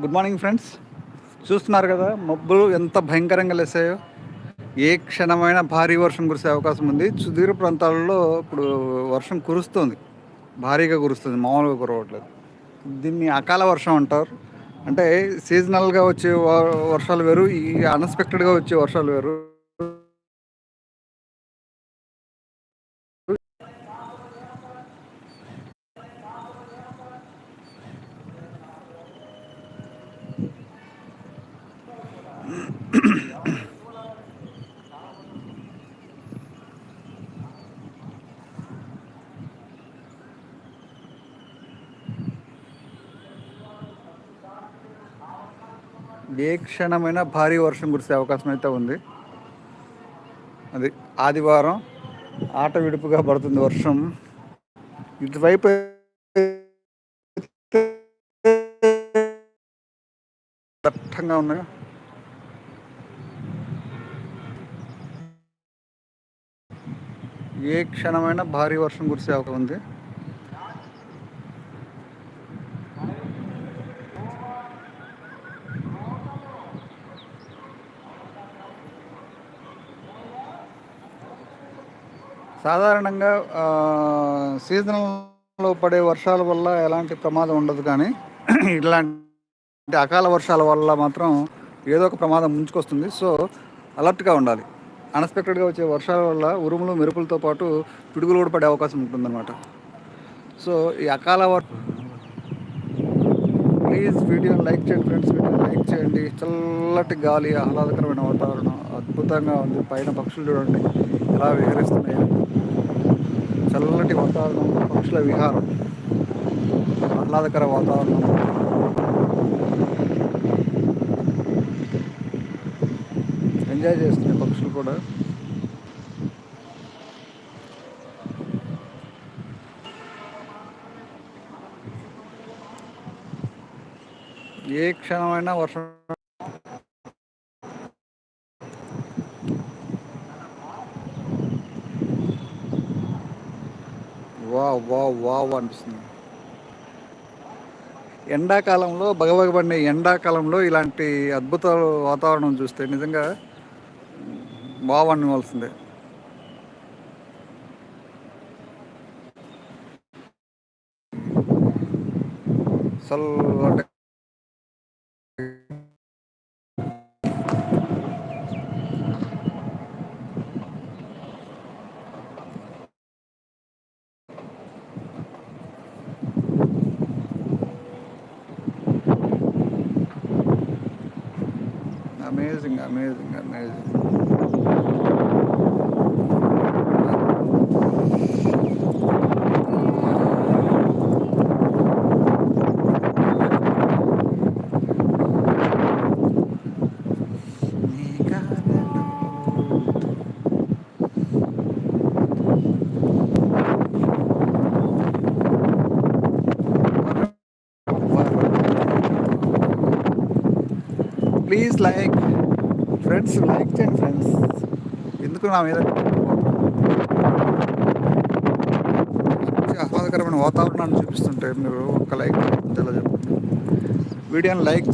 Good morning friends చూస్తున్నారు కదా మబ్బులు ఎంత భయంకరంగా లేసాయో. ఏ క్షణమైన భారీ వర్షం కురిసే అవకాశం ఉంది. సుదీర ప్రాంతాలలో ఇప్పుడు వర్షం కురుస్తుంది. భారీగా కురుస్తుంది. మామూలుగా కురవట్లేదు. దీన్ని అకాల వర్షం అంటారు. అంటే సీజనల్గా వచ్చే వర్షాలు వేరు ఈ అన్ఎక్స్పెక్టెడ్గా వచ్చే వర్షాలు వేరు. ఏ క్షణమైన భారీ వర్షం కురిసే అవకాశం అయితే ఉంది. అది ఆదివారం ఆట విడుపుగా పడుతుంది వర్షం. ఇటువైపు దట్టంగా ఉన్నాయి ఏ క్షణమైనా భారీ వర్షం కురిసే అవకాశం ఉంది. సాధారణంగా సీజనల్లో పడే వర్షాల వల్ల ఎలాంటి ప్రమాదం ఉండదు కానీ ఇలాంటి అకాల వర్షాల వల్ల మాత్రం ఏదో ఒక ప్రమాదం ముంచుకొస్తుంది. సో అలర్ట్గా ఉండాలి. అన్ఎక్స్పెక్టెడ్గా వచ్చే వర్షాల వల్ల ఉరుములు మెరుపులతో పాటు పిడుగులు కూడా పడే అవకాశం ఉంటుందన్నమాట. సో ఈ అకాల వర్ ప్లీజ్ వీడియోని లైక్ చేయండి ఫ్రెండ్స్ వీడియోని లైక్ చేయండి. చల్లటి గాలి ఆహ్లాదకరమైన వాతావరణం అద్భుతంగా ఉంది. పైన పక్షులు చూడండి ఎలా విహరిస్తున్నాయి చల్లటి వాతావరణం పక్షుల విహారం ఆహ్లాదకర వాతావరణం. ఎంజాయ్ చేస్తున్నాయి పక్షులు కూడా. ఏ క్షణమైనా వర్షం వావ్ వావ్ వావ్ అనిపిస్తుంది. ఎండాకాలంలో భగవగబడిన ఎండాకాలంలో ఇలాంటి అద్భుత వాతావరణం చూస్తే నిజంగా వావ్ అనివలసిందే చల్లటి amazing, amazing, amazing. Please like. Friends like చేయండి ఫ్రెండ్స్. ఎందుకు నా మీద ఆహ్లాదకరమైన వాతావరణాన్ని చూపిస్తుంటే మీరు ఒక్క లైక్ ఎలా చెప్పండి వీడియోని లైక్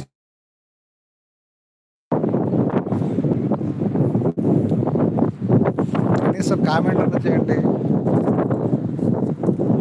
కనీసం కామెంట్ అన్న చేయండి.